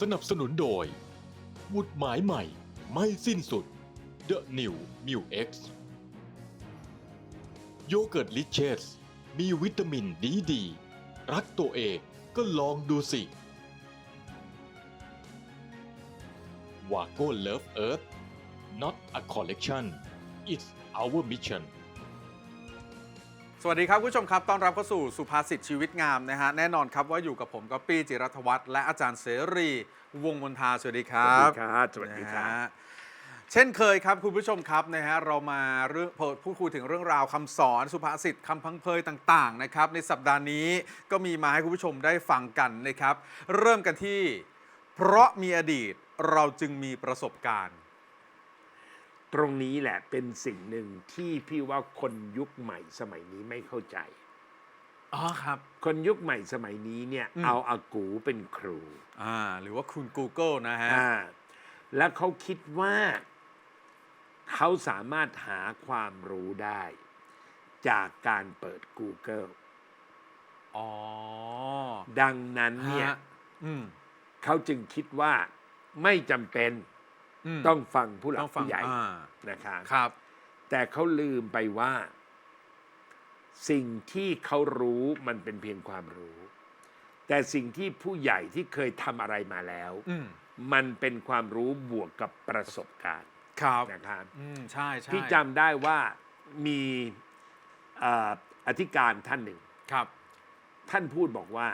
สนับสนุนโดยหมุดหมายใหม่ไม่สิ้นสุด The New m u X โยเกิร์ตลิเชสมีวิตามินดีดี รักตัวเองก็ลองดูสิวาโก้เลิฟเอิร์ธ not a collection it's our mission สวัสดีครับคุณผู้ชมครับต้อนรับเข้าสู่สุภาษิตชีวิตงามนะฮะแน่นอนครับว่าอยู่กับผมก๊อปปี้จิรัตวัฒน์และอาจารย์เสรี วงศ์มนทาสวัสดีคสวัรัสบดีครับสวัสดีครันะบฮะเช่นเคยครับคุณผู้ชมครับนะฮะเรามาเรื่องพูดคุยถึงเรื่องราวคำสอนสุภาษิตคำพังเพยต่างๆนะครับในสัปดาห์นี้ก็มีมาให้คุณผู้ชมได้ฟังกันนะครับ เริ่มกันที่ เพราะมีอดีตเราจึงมีประสบการณ์ ตรงนี้แหละเป็นสิ่งหนึ่งที่พี่ว่าคนยุคใหม่สมัยนี้ไม่เข้าใจ อ๋อครับ คนยุคใหม่สมัยนี้เนี่ยอืม เอาอากูเป็นครูอ่า หรือว่าคุณ Google นะฮะ อ่าแล้วเขาคิดว่า เขาสามารถหาความรู้ได้ จากการเปิด Google อ๋อดังนั้นเนี่ยฮะอืม เขาจึงคิดว่าไม่จำเป็นม ต้องฟังผู้หลัต้กองฟังผู้ใหญ่อ่านะครับครับ แต่เขาลืมไปว่า สิ่งที่เขารู้มันเป็นเพียงความรู้ แต่สิ่งที่ผู้ใหญ่ที่เคยทำอะไรมาแล้วอืมมันเป็นความรู้บวกกับประสบการณ์ครับนะครับอืมใช่ใช่ที่จำได้ว่ามีเอ่ออธิการท่านหนึ่งครับ ท่านพูดบอกว่า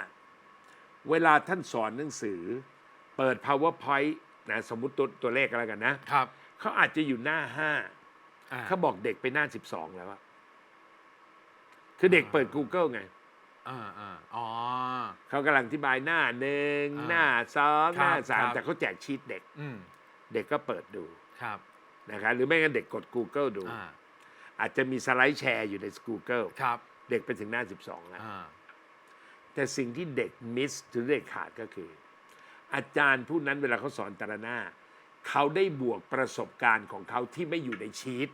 เวลาท่านสอนหนังสือ เปิด powerpoint นะสมมุติตัวตัวเลขก็แล้วกันนะครับ เขาอาจจะอยู่หน้าห้าอ่า เขาบอกเด็กไปหน้าสิบสองแล้วอะคือเด็กเปิด Google ไง อ่าอ่าอ๋อ เขากำลังอธิบายหน้าหนึ่งอ่าหน้าสองคหรับน้าสามครับ แต่เขาแจกชีตเด็ก อืมเด็กก็เปิดดูครับนะครับหรือไม่งั้นเด็กกด Google ดู อ่าอาจจะมีสไลด์แชร์อยู่ใน Google ครับเด็กไปถึงหน้า 12แล้วอ่าแต่สิ่งที่เด็กมิสหรือเด็กขาดก็คือ อาจารย์ผู้นั้นเวลาเขาสอนแต่ละหน้าเขาได้บวกประสบการณ์ของเขาที่ไม่อยู่ในชีต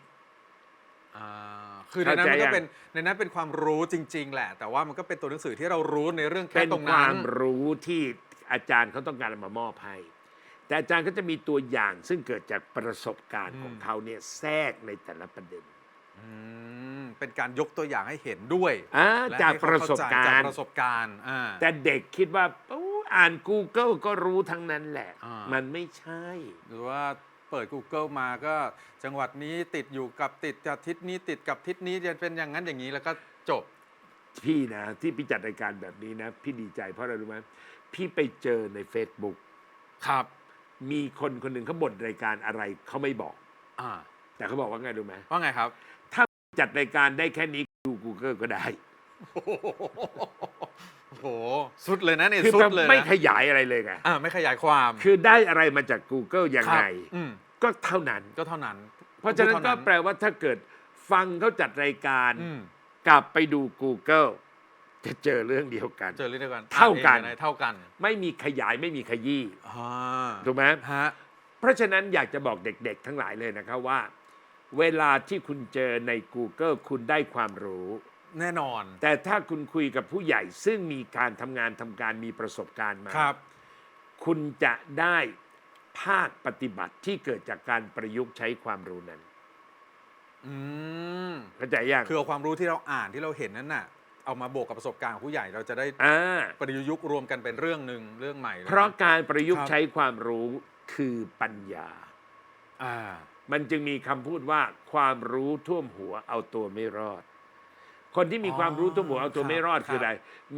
อ่าคือในนั้นมันเข้าใจก็ยัง เป็นในนั้นเป็นความรู้จริง ๆ แหละ แต่ว่ามันก็เป็นตัวหนังสือที่เรารู้ในเรื่องแค่เป็นตรงคนั้วานมรู้ที่อาจารย์เขาต้องการเอามามอบให้ แต่อาจารย์ก็จะมีตัวอย่างซึ่งเกิดจากประสบการณ์ของเขาเนี่ยแทรกในแต่ละประเด็นอืมเป็นการยกตัวอย่างให้เห็นด้วยอ่าและจากให้ปเขระเข้สบใจการจากณ์ ประสบการณ์อ่าแต่เด็กคิดว่าโอ้ อ่าน Google ก็รู้ทั้งนั้นแหละ อ่ามั มันไม่ใช่ หรือว่าเปิด Google มาก็จังหวัดนี้ติดอยู่กับติดกับทิศนี้ติดกับทิศนี้จะเป็นอย่างนั้นอย่างนี้แล้วก็จบ พี่นะที่พี่จัดรายการแบบนี้นะ พี่ดีใจเพราะอะไรรู้ไหมพี่ไปเจอใน Facebook ครับ มีคนคนหนึ่งเขาบ่นรายการอะไรเขาไม่บอก อ่า แต่เขาบอกว่าไงรู้ไหมว่าไงครับ จัดรายการได้แค่นี้ดู Google ก็ได้ โอ้โหสุดเลยนะเนี่ยคือสุดแบบเลยไม่นะขยายอะไรเลยไงอ่าไม่ขยายความคือได้อะไรมาจาก Google ยังครับไง อืมก็เท่านั้น ก็เท่านั้น เพราะฉะนั้นท่ก็แปลว่าถ้าเกิดฟังเขาจัดรายการ อืมกลับไปดู Google จะเจอเรื่องเดียวกัน เจอเรื่องเดียวกันเท่ากัน อ่เองได้เท่ากันไม่มีขยายไม่มีขยี้อ่าถูกไหมฮะเพราะฉะนั้นอยากจะบอกเด็กๆ ทั้งหลายเลยนะครับว่า เวลาที่คุณเจอใน Google คุณได้ความรู้ แน่นอน แต่ถ้าคุณคุยกับผู้ใหญ่ซึ่งมีการทำงานทำการมีประสบการณ์มา ครับ คุณจะได้ภาคปฏิบัติที่เกิดจากการประยุกต์ใช้ความรู้นั้นอืม เข้าใจยังคือเอาความรู้ที่เราอ่านที่เราเห็นนั่นน่ะ เอามาบวกกับประสบการณ์ของผู้ใหญ่เราจะได้อ่าประยุกต์รวมกันเป็นเรื่องหนึ่งเรื่องใหม่ลยน เพราะการประยุกครัต์บ ใช้ความรู้คือปัญญา อ่า มันจึงมีคำพูดว่าความรู้ท่วมหัวเอาตัวไม่รอด คนที่มีความรู้ท่วมหัวเอาตัวไม่รอดคืออะไร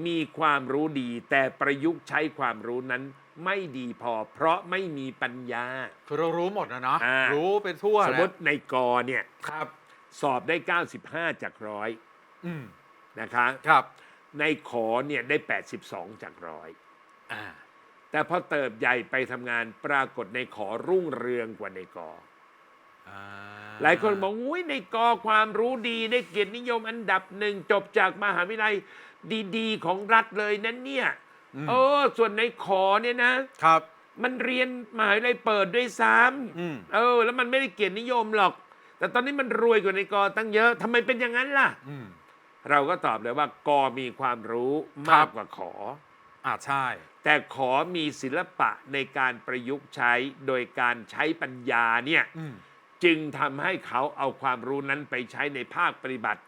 มีความรู้ดีแต่ประยุกต์ใช้ความรู้นั้นไม่ดีพอ เพราะไม่มีปัญญา คือเรารู้หมดนะเนาะอ่า รู้ไปทั่วสมมตินะในกอเนี่ยครับ สอบได้ 95 จากร้อยอืมนะคะ ครับ ในขอเนี่ยได้ 82 จากร้อย อ่า แต่พอเติบใหญ่ไปทำงานปรากฏในขอรุ่งเรืองกว่าในกออ่า หลายคนบอกอุ้ยในกอความรู้ดีได้เกียรตินิยมอันดับหนึ่งจบจากมหาวิทยาลัยดีๆ ของรัฐเลยนั้นเนี่ยอืมเออส่วนในขอเนี่ยนะครับ มันเรียนมหาวิทยาลัยเปิดด้วยซ้อืมำเออ แล้วมันไม่ได้เกียรตินิยมหรอก แต่ตอนนี้มันรวยกว่าในกอตั้งเยอะทำไมเป็นอย่างนั้นล่ะอืมเราก็ตอบเลยว่ากอมีความรู้ครัมากบกว่าขออ่าใช่ แต่ขอมีศิลปะในการประยุกต์ใช้โดยการใช้ปัญญาเนี่ยอืม จึงทำให้เขาเอาความรู้นั้นไปใช้ในภาคปฏิบัติ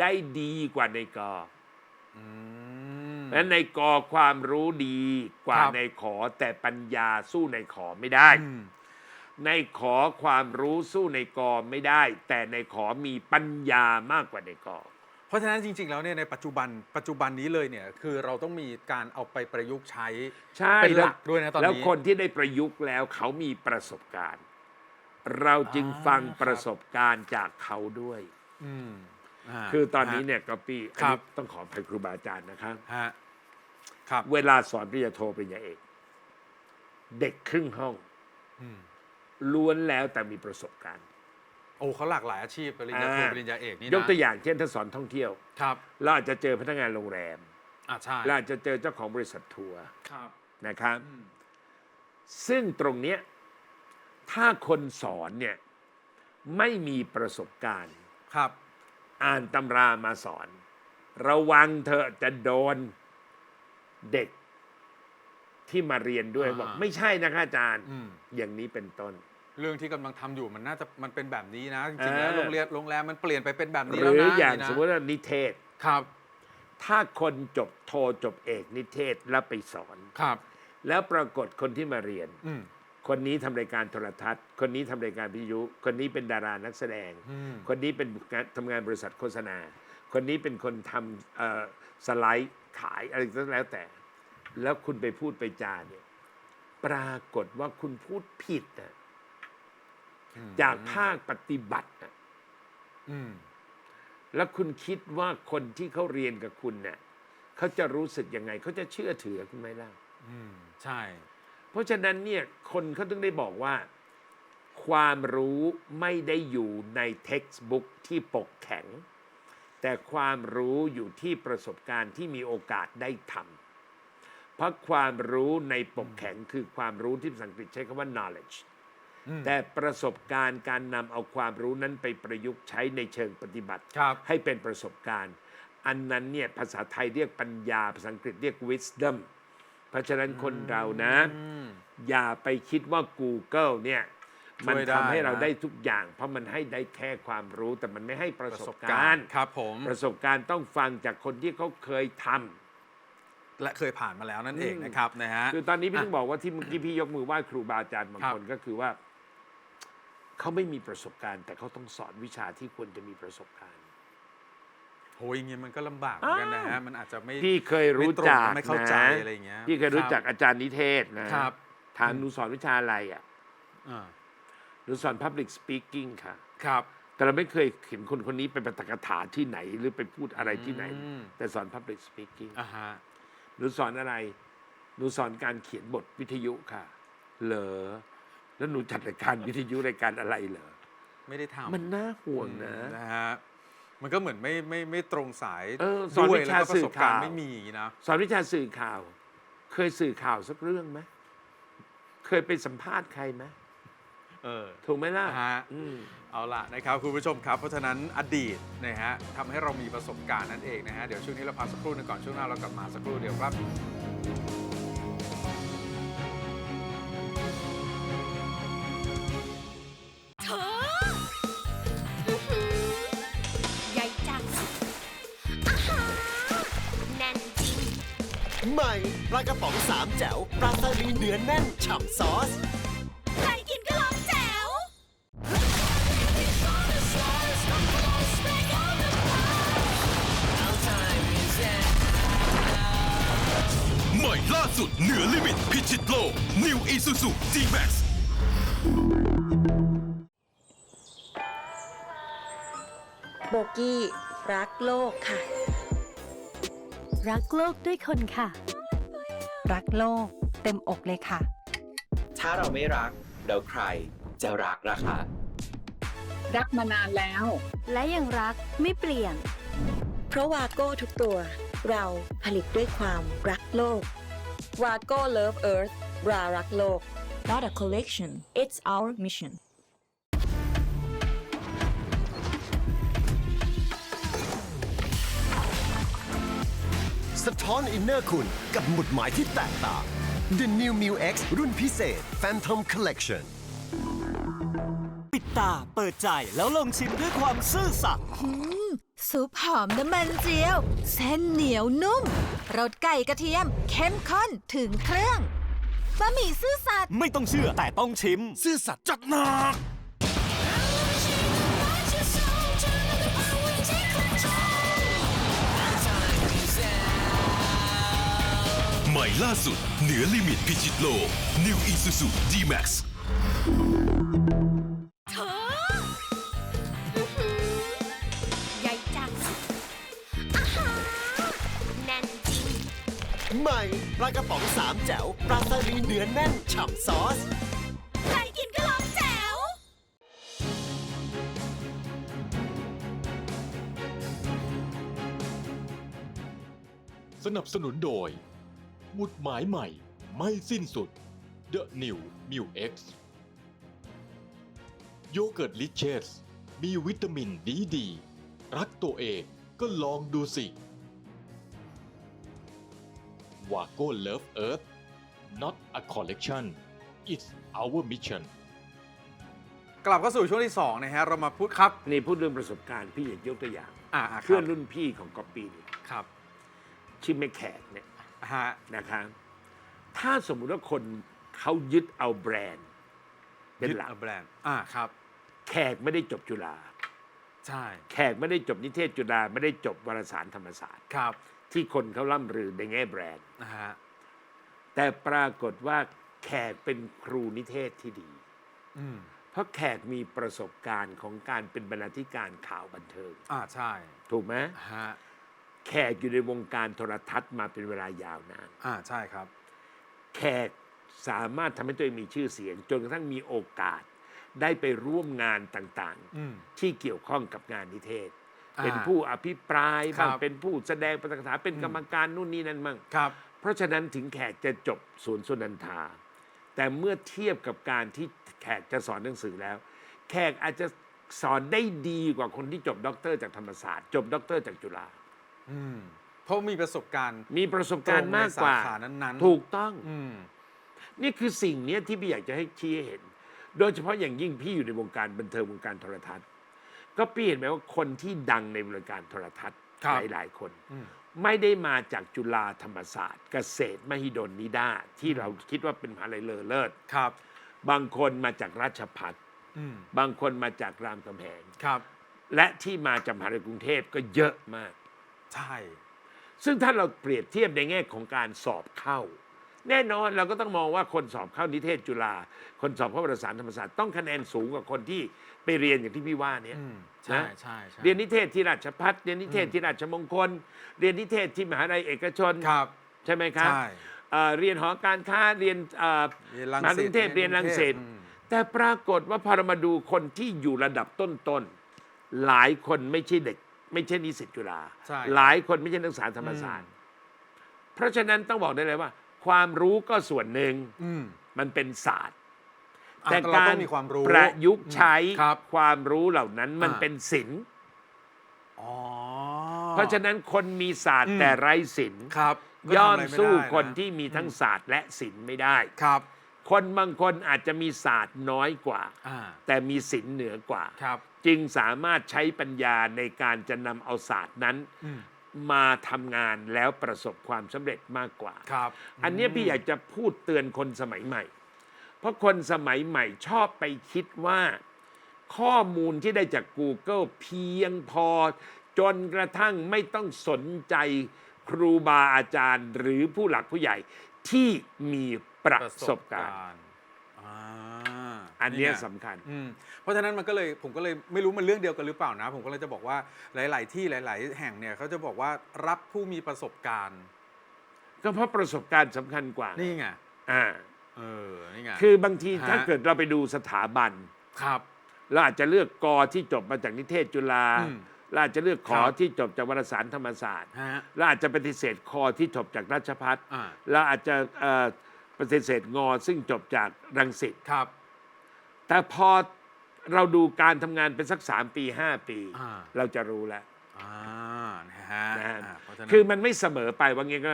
ได้ดีกว่าในกออืมและในกอความรู้ดีกว่าครับในขอ แต่ปัญญาสู้ในขอไม่ได้อืมในขอความรู้สู้ในกอไม่ได้ แต่ในขอมีปัญญามากกว่าในกอเพราะฉะนั้นจริง ๆ แล้วเนี่ยในปัจจุบันปัจจุบันนี้เลยเนี่ยคือเราต้องมีการเอาไปประยุกต์ใช้ใช่เป็นหลักด้วยนะตอนนี้แล้วคนที่ได้ประยุกต์แล้วเขามีประสบการณ์ เราจึงอ่าฟังครับประสบการณ์จากเขาด้วย อืมาคือตอนนี้ฮะเนี่ยก็ปี้อันครันี้บต้องขออภัยครูบาอาจารย์นะครับ ฮะครับเวลาสอนปริญญาโทปริญญาเอก เด็กครึ่งห้องอืมล้วนแล้วแต่มีประสบการณ์ โอ้เขาหลากหลายอาชีพปริญญาโทอ่า ปริญญาเอกนี่นะยกตัวอย่างเช่นถ้าสอนท่องเที่ยวครับเราอาจจะเจอพนักงานโรงแรมอ่าใช่เราอาจจะเจอเจ้าของบริษัททัวร์ครับนะครับ อืมซึ่งตรงเนี้ย ถ้าคนสอนเนี่ยไม่มีประสบการณ์ ครับ อ่านตำรามาสอน ระวังเธอะจะโดนเด็กที่มาเรียนด้วยอ่า บอกไม่ใช่นะคะอาจารย์ อืมอย่างนี้เป็นต้น เรื่องที่กำลังทำอยู่มันน่าจะมันเป็นแบบนี้นะจริงๆแล้วเออ โรงเรียนโรงแรมมันเปลี่ยนไปเป็นแบบหนี้รืแล้วอนะอย่างนี้นะสมมติว่านิเทศ ครับ ถ้าคนจบโทจบเอกนิเทศแล้วไปสอน ครับ แล้วปรากฏคนที่มาเรียน อืม คนนี้ทำรายการโทรทัศน์ คนนี้ทำรายการวิทยุ คนนี้เป็นดารานักแสดงอืมคนนี้เป็นงานทำงานบริษัทโฆษณา คนนี้เป็นคนทำเอ่อสไลด์ขายอะไรก็แล้วแต่ แล้วคุณไปพูดไปจาเนี่ยปรากฏว่าคุณพูดผิดนะอืมจากภาคปฏิบัตินะอืมแล้วคุณคิดว่าคนที่เขาเรียนกับคุณเนี่ยเขาจะรู้สึกยังไง เขาจะเชื่อถือคุณไหมล่ะอืมใช่ เพราะฉะนั้นเนี่ยคนเขาถึงได้บอกว่า ความรู้ไม่ได้อยู่ในเท็กซ์บุ๊กที่ปกแข็ง แต่ความรู้อยู่ที่ประสบการณ์ที่มีโอกาสได้ทำเพราะความรู้ในปกแข็งคือความรู้ที่ภาษาอังกฤษใช้คำว่า knowledge อืมแต่ประสบการณ์การนำเอาความรู้นั้นไปประยุกต์ใช้ในเชิงปฏิบัติครับให้เป็นประสบการณ์ อันนั้นเนี่ยภาษาไทยเรียกปัญญา ภาษาอังกฤษเรียก wisdom เพราะฉะนั้นคนเรานะอืมอย่าไปคิดว่า Google เนี่ยช่วยมันทำให้ได้นะเราได้ทุกอย่าง เพราะมันให้ได้แค่ความรู้ แต่มันไม่ให้ประประสสบบกาการรณ์ณ์ ครับผมประสบการณ์ต้องฟังจากคนที่เขาเคยทำ และเคยผ่านมาแล้วนั่นเองอืม นะครับนะฮะ คือตอนนี้พี่อะต้องบอกว่าที่เมื่อกี้พี่ยกมือไหว้ครูบาอาจารย์บางครับคนก็คือว่า เขาไม่มีประสบการณ์ แต่เขาต้องสอนวิชาที่ควรจะมีประสบการณ์ โหอย่างงี้มันก็ลำบากเหมือนกันนะฮะมันอาจจะไม่พี่เคยรู้จักไม่ตรงไม่เข้าใจนะอะไรอย่างเงี้ยพี่เคยรู้ครับจักอาจารย์นิเทศนะ ครับถามหนูสอนวิชาอะไรอะอ่าหนูสอน Public Speaking ค่ะ ครับแต่เราไม่เคยเห็นคนคนนี้ไปปาฐกถาที่ไหนหรือไปพูดอะไรที่ไหน อืมแต่สอน Public Speaking อ่าฮะหนูสอนอะไร หนูสอนการเขียนบทวิทยุค่ะ เหรอ แล้วหนูจัดรายการวิทยุรายการอะไรเหรอ ไม่ได้ทำมันน่าห่วงนะ นะฮะ มันก็เหมือนไม่ไม่ไม่ตรงสายเออสอนด้วยวิแล้วชาก็ประสบการณ์สื่อข่าวไม่มีนะ สอนวิชาสื่อข่าว เคยสื่อข่าวสักเรื่องไหมเคยไปสัมภาษณ์ใครไหมเออ ถูกไหมล่ะฮะ อืม เอาล่ะนะครับคุณผู้ชมครับ เพราะฉะนั้นอดีตนะฮะทำให้เรามีประสบการณ์นั่นเองนะฮะ เดี๋ยวช่วงนี้เราพักสักครู่หนึงก่อนช่วงหน้าเรากลับมาสักครู่เดียวครับ ใหม่ปลากระป๋องสามแจ๋วปลาสลิดเนื้อแน่นฉ่ำซอส ใครกินก็ลองแจ๋ว ใหม่ล่าสุดเหนือลิมิตพิชิตโลก New Isuzu G-Max โบกี้รักโลกค่ะ รักโลกด้วยคนค่ะ รักโลก เต็มอกเลยค่ะ ถ้าเราไม่รักแล้วใครจะรักล่ะคะรักมานานแล้ว และยังรักไม่เปลี่ยน เพราะวาโก้ทุกตัว เราผลิตด้วยความรักโลกวาโก้ Love Earth รารักโลก Not a collection, it's our mission. สสะท้อนอินเนอร์คุณกับหมุดหมายที่แตกต่าง The New m u X รุ่นพิเศษ Phantom Collection ปิดตาเปิดใจแล้วลองชิมด้วยความซื่อสัตย์ซุปหอมน้ำมันเจียว เส้นเหนียวนุ่มรสไก่กระเทียม เข้มข้นถึงเครื่องบะหมี่ซื่อสัตย์ไม่ต้องเชื่อแต่ต้องชิม ซื่อสัตย์จัดหนัก ล่าสุด เหนือลิมิตพิชิตโลก New Isuzu D-Max เธออื้อหือใหญ่จังอาหารแน่นจริง ใหม่ปลากระป๋องสามแจ๋วปลาสลิดเนื้อแน่นฉ่ำซอส ใครกินก็ร้องแจ๋ว สนับสนุนโดย หมุดหมายใหม่ ไม่สิ้นสุด The New m u X โยเกิร์ตลิเชสมีวิตามินดีดี รักตัวเองก็ลองดูสิวาโก้เลิฟเอิร์ธ not a collection it's our mission กลับเข้าสู่ช่วงที่ 2 นะฮะ เรามาพูดครับ นี่พูดเรื่องประสบการณ์พี่อยากยกตัวอย่าง อ่าอ่าคเพื่รัอบนรุ่นพี่ของก๊อปปี้เนี่ยครับ ชื่อแม่แขกเนี่ย ฮะนะครับถ้าสมมุติว่าคนเขายึดเอาแบรนด์เป็นยึดหลักเอาแบรนด์อ่าครับ แขกไม่ได้จบจุฬาใช่ แขกไม่ได้จบนิเทศจุฬาไม่ได้จบวารสารธรรมศาสตร์ครับ ที่คนเขาล่ำลือในแง่แบรนด์นะฮะแต่ปรากฏว่าแขกเป็นครูนิเทศที่ดีอืมเพราะแขกมีประสบการณ์ของการเป็นบรรณาธิการข่าวบันเทิงอ่าใช่ ถูกไหมฮะ แขกอยู่ในวงการโทรทัศน์มาเป็นเวลายาวนาน อ่าใช่ครับ แขกสามารถทำให้ตัวเองมีชื่อเสียง จนกระทั่งมีโอกาส ได้ไปร่วมงานต่างอืม ๆ ที่เกี่ยวข้องกับงานนิเทศ อ่าเป็นผู้อภิปรายครับ้างบเป็นผู้แสดงประกาศเป็นกรรมการนู่นนี่นั่นมั่ง ครับ เพราะฉะนั้นถึงแขกจะจบศูนย์สุนันทา แต่เมื่อเทียบกับการที่แขกจะสอนหนังสือแล้ว แขกอาจจะสอนได้ดีกว่าคนที่จบด็อกเตอร์จากธรรมศาสตร์ จบด็อกเตอร์จากจุฬา อืมเพราะมีประสบการณ์มีประสบการณ์มากกว่าตรงในสาขานั้นๆถูกต้อง อืม นี่คือสิ่งเนี้ยที่พี่อยากจะให้ชี้ให้เห็น โดยเฉพาะอย่างยิ่งพี่อยู่ในวงการบันเทิงวงการโทรทัศน์ ก็พี่เห็นไหมว่าคนที่ดังในวงการโทรทัศน์ครับ หลายๆคน อืม ไม่ได้มาจากจุฬาธรรมศาสตร์ เกษตรมหิดลนิด้าที่เราคิดว่าเป็นมหาลัยเลอเลิศครับ บางคนมาจากราชพัฒอืม บางคนมาจากรามคำแหง ครับ และที่มาจากมหาลัยกรุงเทพก็เยอะมาก ใช่ ซึ่งถ้าเราเปรียบเทียบในแง่ของการสอบเข้า แน่นอนเราก็ต้องมองว่าคนสอบเข้านิเทศจุฬาคนสอบเข้าวารสารธรรมศาสตร์ต้องคะแนนสูงกว่าคนที่ไปเรียนอย่างที่พี่ว่าเนี่ย อืมใช่นะ ใช่ใช่เรียนนิเทศที่ราชพัฒเรียนนิเทศที่ราชมงคล เรียนนิเทศที่มหาลัยเอกชนครับ ใช่ไหมครับใช่เอ่อเรียนหอการค้าเรียนเอ่อ เรียนรังมหาสิตวิทยาลัยเรียนรังสิต อืมแต่ปรากฏว่าพอเรามาดูคนที่อยู่ระดับต้นๆหลายคนไม่ใช่เด็ก ไม่ใช่นิสิตจุฬาใช่ หลายคนไม่ใช่นักศึกษาธรรมศาสตร์ เพราะฉะนั้นต้องบอกได้เลยว่า ความรู้ก็ส่วนหนึ่งอืมมันเป็นศาสตร์ อะแต่เราการต้องมีความรู้ ประยุกต์ใช้ครับความรู้เหล่านั้นมันอ่า เป็นศิลป์อ๋อเพราะฉะนั้นคนมีศาสตอืร์มแต่ไร้ศิลป์ครับก็ย่อทำะมไรไสู้ได้ะคนที่มีทั้งศาสตร์และศิลป์ไม่ได้ ครับคนบางคนอาจจะมีศาสตร์น้อยกว่า อ่าแต่มีศิลป์เหนือกว่า ครับ จึงสามารถใช้ปัญญาในการจะนำเอาศาสตร์นั้นอืมมาทำงานแล้วประสบความสำเร็จมากกว่า ครับอันเนี้ยพี่อยากจะพูดเตือนคนสมัยใหม่ เพราะคนสมัยใหม่ชอบไปคิดว่า ข้อมูลที่ได้จาก Google เพียงพอ จนกระทั่งไม่ต้องสนใจครูบาอาจารย์ หรือผู้หลักผู้ใหญ่ที่มีประสบการณ์ณ์อ่า อันเนี้ยไงสำคัญ อืมเพราะฉะนั้นมันก็เลยผมก็เลยไม่รู้มันเรื่องเดียวกันหรือเปล่านะ ผมก็เลยจะบอกว่าหลาย ๆ ที่หลาย ๆ แห่งเนี่ยเขาจะบอกว่ารับผู้มีประสบการณ์ ก็เพราะประสบการณ์สำคัญกว่านี่ไงอ่าเออนี่ไง คือบางทีฮะ ถ้าเกิดเราไปดูสถาบัน ครับ เราอาจจะเลือกกอที่จบมาจากนิเทศจุฬาอืมเราอาจจะเลือกขอครับ ที่จบจากวารสารธรรมศาสตร์ ฮะเราอาจจะปฏิเสธคอที่จบจากราชพัฒอ่าเราอาจจะเอ่อปฏิเสธงอซึ่งจบจากรังสิต ครับ แต่พอเราดูการทำงานเป็นสักสามปีห้าปี อ่า เราจะรู้แล้ว อ่านะฮฮะนะฮะอ่าเพราะฉะนั้น คือมันไม่เสมอไปว่างี้ก็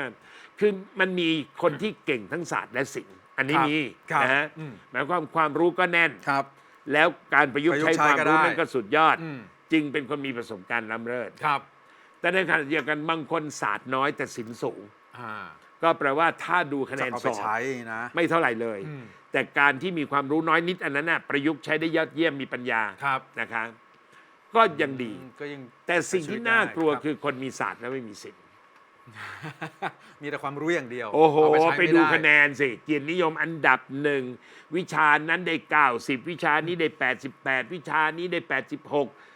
คือมันมีคนที่เก่งทั้งศาสตร์และศิลป์อันนี้ครับมีครับนะฮะอืม หมายความความรู้ก็แน่น ครับ แล้วการประยุกต์ประยุกใช้ต์ใช้ความก็รู้ได้นั่นก็สุดยอด อืม จึงเป็นคนมีประสบการณ์ล้ำเลิศ ครับแต่ในขณะเดียวกันบางคนศาสตร์น้อยแต่ศิลป์สูง อ่า ก็แปลว่าถ้าดูคะแนจะนเอาสไปอบใช้นะไม่เท่าไหร่เลยอืมแต่การที่มีความรู้น้อยนิดอันนั้นน่ะประยุกต์ใช้ได้ยอดเยี่ยมมีปัญญาครับนะคะก็ยังดีอืมก็ยังแต่สิ่งที่น่ากลัวใช้ชีวิตได้คือคนมีศาสตร์และไม่มีศิลป์มีแต่ความรู้อย่างเดียว โอ้โหเาใช้ไปม่ดูด้คะแนนสิเกียรตินิยมอันดับหนึ่งวิชานั้นได้ 90 วิชานี้ได้ 88 วิชานี้ได้ 86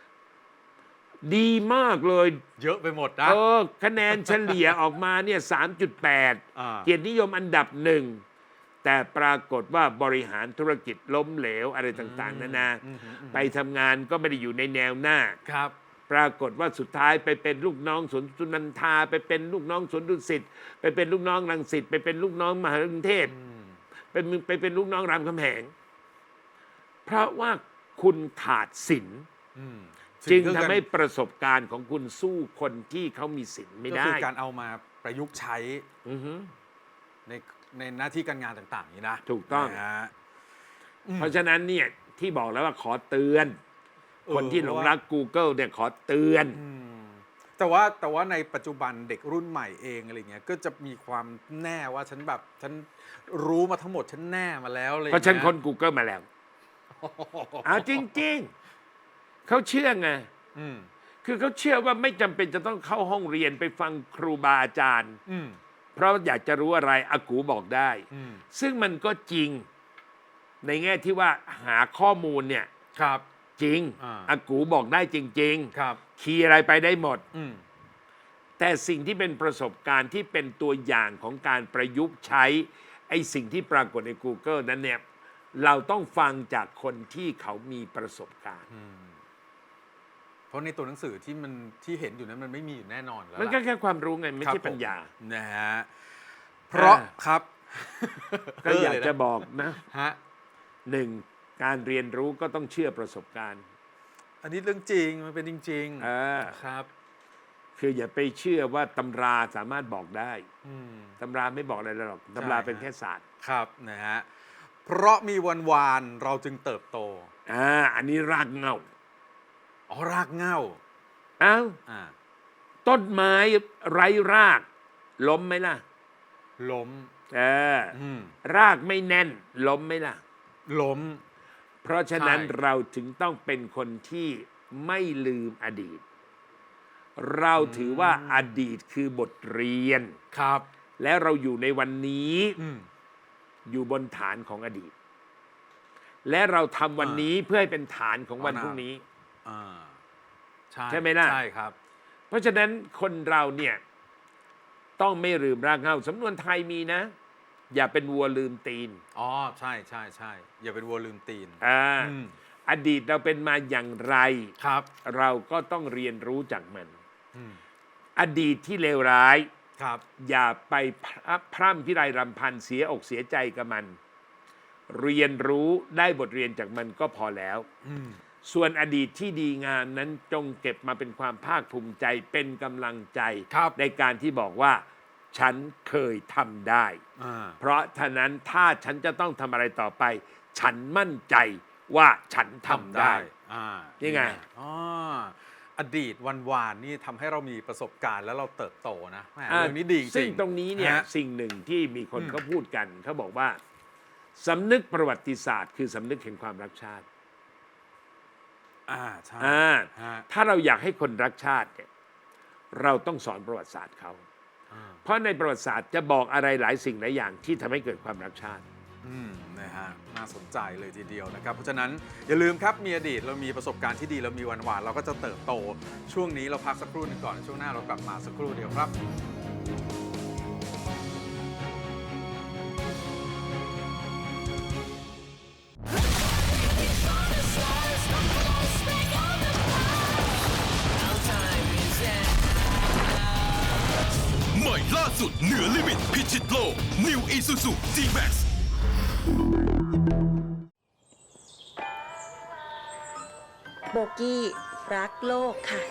ดีมากเลย เยอะไปหมดนะ เออ คะแนนเฉลี่ยออกมาเนี่ย3.8อ่าเกียรตินิยมอันดับหนึ่ง แต่ปรากฏว่าบริหารธุรกิจล้มเหลวอะไรต่างๆนานาอืมอืมอืมไปทำงานก็ไม่ได้อยู่ในแนวหน้า ครับ ปรากฏว่าสุดท้ายไปเป็นลูกน้องสวนสุนันทา ไปเป็นลูกน้องสวนดุสิตไปเป็นลูกน้องรังสิตไปเป็นลูกน้องมหาวิทยาลัยกรุงเทพไปเป็นไปเป็นลูกน้องรามคำแหง เพราะว่าคุณขาดศิลป์อืม จึงสิ่ทำคือให้การประสบการณ์ของคุณสู้คนที่เขามีศิลป์ไม่ก็ได้คือการเอามาประยุกต์ใช้อือฮึ ในในหน้าที่การงานต่าง ๆ นี้นะถูกต้อง นะฮะเพราะฉะนั้นเนี่ยที่บอกแล้วว่าขอเตือนเออคนที่หลงรัก Google เนี่ยขอเตือน อืมแต่ว่าแต่ว่าในปัจจุบันเด็กรุ่นใหม่เองอะไรเงี้ยก็จะมีความแน่ว่าฉันแบบฉันรู้มาทั้งหมดฉันแน่มาแล้วอะไรเพราะฉันงี้ยค้น Google มาแล้ว เอาจริงๆ เขาเชื่อไงอืมคือเขาเชื่อว่าไม่จำเป็นจะต้องเข้าห้องเรียนไปฟังครูบาอาจารย์ อืมเพราะอยากจะรู้อะไรอากูบอกได้ อืมซึ่งมันก็จริง ในแง่ที่ว่าหาข้อมูลเนี่ย ครับ จริงอ่าอากูบอกได้จริง ครับ ๆ คีย์อะไรไปได้หมด อืมแต่สิ่งที่เป็นประสบการณ์ที่เป็นตัวอย่างของการประยุกต์ใช้ ไอ้สิ่งที่ปรากฏใน Google นั้นเนี่ย เราต้องฟังจากคนที่เขามีประสบการณ์ อืม เพราะในตัวหนังสือที่มันที่เห็นอยู่นั้นมันไม่มีอยู่แน่นอนแล้วมันก็ล่ะแค่ความรู้ไงไม่ครับใช่ปัญญาผมนะฮะเพราะอ่าครับก็อยากจะบอกนะฮะหนึ่งการเรียนรู้ก็ต้องเชื่อประสบการณ์อันนี้เรื่องจริงมันเป็นจริงเออครับ คืออย่าไปเชื่อว่าตำราสามารถบอกได้อืม ตำราไม่บอกอะไรหรอกตำราใช่เป็นฮะแค่ศาสตร์ครับนะฮะเพราะมีวันวานเราจึงเติบโต อ่าอันนี้รากเหง้า อ๋อรากเหง้าอ้าวอ่าต้นไม้ไร้ราก ล้มไหมล่ะล้มเอออืมรากไม่แน่น ล้มไหมล่ะ ล้ม เพราะฉะนั้นใช่ เราถึงต้องเป็นคนที่ไม่ลืมอดีต เราถือว่าอดีตคือบทเรียน ครับ และเราอยู่ในวันนี้อืม อยู่บนฐานของอดีต และเราทำวันนี้เพื่อให้เป็นฐานของวันอ๋อนะพรุ่งนี้ อ่าใช่ใช่ไหมล่ะ ใช่ครับ เพราะฉะนั้นคนเราเนี่ยต้องไม่ลืมรากเหง้าสำนวนไทยมีนะ อย่าเป็นวัวลืมตีนอ๋อใช่ใช่ใช่อย่าเป็นวัวลืมตีนอ่าอืมอดีตเราเป็นมาอย่างไร ครับเราก็ต้องเรียนรู้จากมัน อืมอดีตที่เลวร้าย ครับ อย่าไปพร่พร่ำพิไรรำพันเสียอกเสียใจกับมัน เรียนรู้ได้บทเรียนจากมันก็พอแล้ว อืม ส่วนอดีตที่ดีงามนั้นจงเก็บมาเป็นความภาคภูมิใจเป็นกำลังใจ ครับ ในการที่บอกว่า ฉันเคยทำได้ อ่า เพราะฉะนั้นถ้าฉันจะต้องทำอะไรต่อไป ฉันมั่นใจว่าฉันทำได้ อ่านี่ไง อ๋ออดีตวันวานนี่ทำให้เรามีประสบการณ์แล้วเราเติบโตนะแหมอะเรื่องนี้ดีจริงซึ่งตรงนี้เนี่ยฮะ สิ่งหนึ่งที่มีคนอืม เขาพูดกันเขาบอกว่าสำนึกประวัติศาสตร์ คือสำนึกแห่งความรักชาติ อ่าใช่อ่าฮะถ้าเราอยากให้คนรักชาติเนี่ยเราต้องสอนประวัติศาสตร์เขา อ่าเพราะในประวัติศาสตร์จะบอกอะไรหลายสิ่งหลายอย่างที่ทำให้เกิดความรักชาติ อืมนะฮะน่าสนใจเลยทีเดียวนะครับ เพราะฉะนั้นอย่าลืมครับมีอดีตเรามีประสบการณ์ที่ดีเรามีวันวานเราก็จะเติบโต ช่วงนี้เราพักสักครู่หนึงก่อนช่วงหน้าเรากลับมาสักครู่เดียวครับ เหนือลิมิตพิชิตโลก New Isuzu G-Max โบกี้ รักโลกค่ะ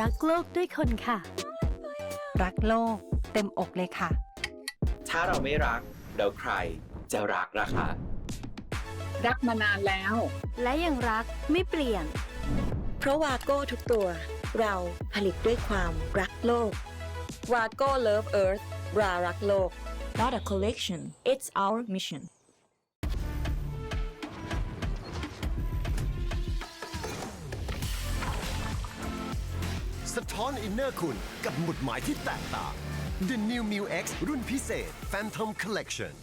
รักโลกด้วยคนค่ะ รักโลกเต็มอกเลยค่ะ ถ้าเราไม่รักแล้วใครจะรักล่ะคะรักมานานแล้ว และยังรักไม่เปลี่ยน เพราะวาโก้ทุกตัว เราผลิตด้วยความรักโลก วาโก้ Love Earth รารักโลก Not a collection, it's our mission. สะท้อนอินเนอร์คุณกับหมุดหมายที่แตกต่าง The New Mu X รุ่นพิเศษ Phantom Collection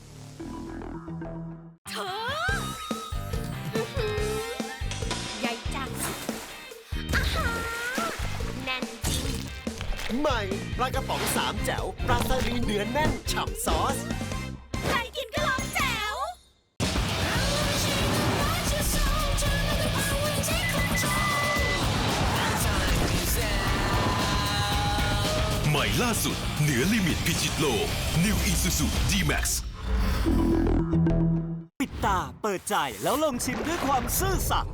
หม่ปลากระป๋องสามแจ๋วปลาซาลีเนื้อแน่นฉ่ำซอส ใครกินก็ร้องแจ๋ว ใหม่ล่าสุด เหนือลิมิตพิชิตโลก New Isuzu D-Max ปิดตาเปิดใจแล้วลองชิมด้วยความซื่อสัตย์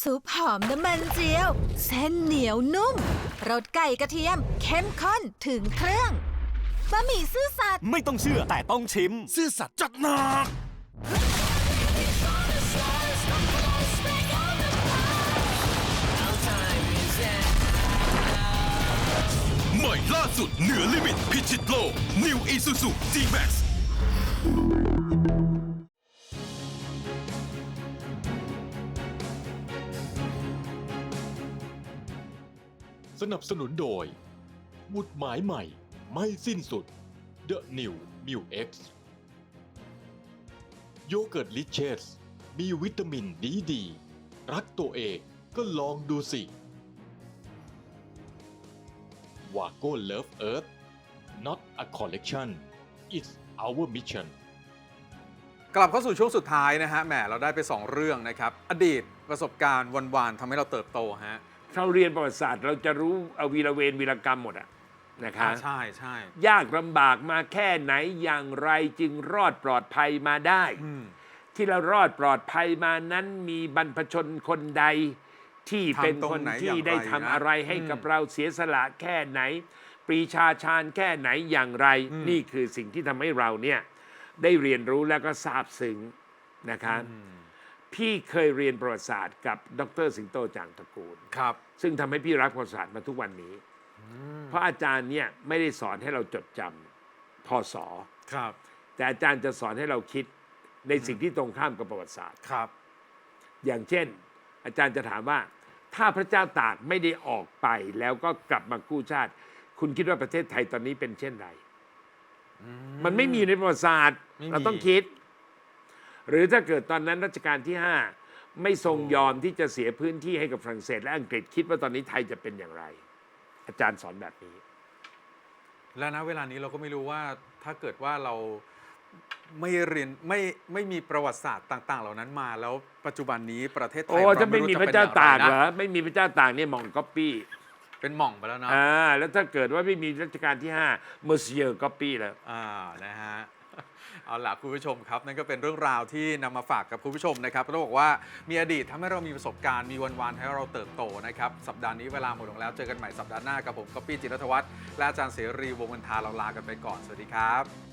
ซุปหอมน้ำมันเจียว เส้นเหนียวนุ่มรสไก่กระเทียม เข้มข้นถึงเครื่องบะหมี่ซื่อสัตย์ไม่ต้องเชื่อแต่ต้องชิม ซื่อสัตย์จัดหนัก ใหม่ล่าสุดเหนือลิมิตพิชิตโลก New Isuzu D-Max สนับสนุนโดยหมุดหมายใหม่ไม่สิ้นสุด The New m u X โยเกิร์ตลิเชสมีวิตามินดีดี รักตัวเองก็ลองดูสิวาโก้ Love Earth not a collection it's our mission กลับเข้าสู่ช่วงสุดท้ายนะฮะแหมเราได้ไป 2 เรื่องนะครับ อดีตประสบการณ์วันวานๆทำให้เราเติบโตฮะ เราเรียนประวัติศาสตร์ เราจะรู้เอาวีระเวรวีรกรรมหมดอะนะคะอ่าใช่ใช่ยากลำบากมาแค่ไหนอย่างไรจึงรอดปลอดภัยมาได้ อืม ที่เรารอดปลอดภัยมานั้นมีบรรพชนคนใด ที่เป็นทำตรคงนไหนที่อย่างไรได้นะทำอะไรให้อืมกับเราเสียสละแค่ไหน ปรีชาชาญแค่ไหนอย่างไร อืม นี่คือสิ่งที่ทำให้เราเนี่ยได้เรียนรู้แล้วก็ซาบซึ้งนะคะ อืม พี่เคยเรียนประวัติศาสตร์กับดรสิงโตจางตระกูล ครับ ซึ่งทำให้พี่รักประวัติศาสตร์มาทุกวันนี้ เพราะอาจารย์เนี่ยไม่ได้สอนให้เราจดจำพศครับ แต่อาจารย์จะสอนให้เราคิดในสิ่งที่ตรงข้ามกับประวัติศาสตร์ ครับ อย่างเช่น อาจารย์จะถามว่า ถ้าพระเจ้าตากไม่ได้ออกไปแล้วก็กลับมากู้ชาติ คุณคิดว่าประเทศไทยตอนนี้เป็นเช่นไร มันไม่มีในประวัติศาสตร์ ไม่มี เราต้องคิด หรือถ้าเกิดตอนนั้นรัชกาลที่ 5 ไม่ทรงยอมที่จะเสียพื้นที่ให้กับฝรั่งเศส และอังกฤษคิดว่าตอนนี้ไทยจะเป็นอย่างไร อาจารย์สอนแบบนี้ และณเวลานี้เราก็ไม่รู้ว่าถ้าเกิดว่าเราไม่เรียนไม่ไม่มีประวัติศาสตร์ต่าง ๆ เหล่านั้นมาแล้วปัจจุบันนี้ประเทศไทยโอ้ของถ้าไม่รู้มีจพระเจ้าป็นอย่งตากนะเหรอไม่มีพระเจ้าตากเนี่ยหมองก๊อปปี้เป็นหม่องไปแล้วเนาะอ่าแล้วถ้าเกิดว่าไม่มีรัชกาลที่5เมอร์เซียก๊อปปี้แล้วอ่านะฮะ เอาล่ะคุณผู้ชมครับ นั่นก็เป็นเรื่องราวที่นำมาฝากกับคุณผู้ชมนะครับต้องบอกว่ามีอดีตทำให้เรามีประสบการณ์มีวันวานให้เราเติบโตนะครับสัปดาห์นี้เวลาหมดลงแล้วเจอกันใหม่สัปดาห์หน้ากับผมก๊อปปี้จิรัตวัฒน์และอาจารย์เสรีวงศ์วันทาเราลากันไปก่อนสวัสดีครับ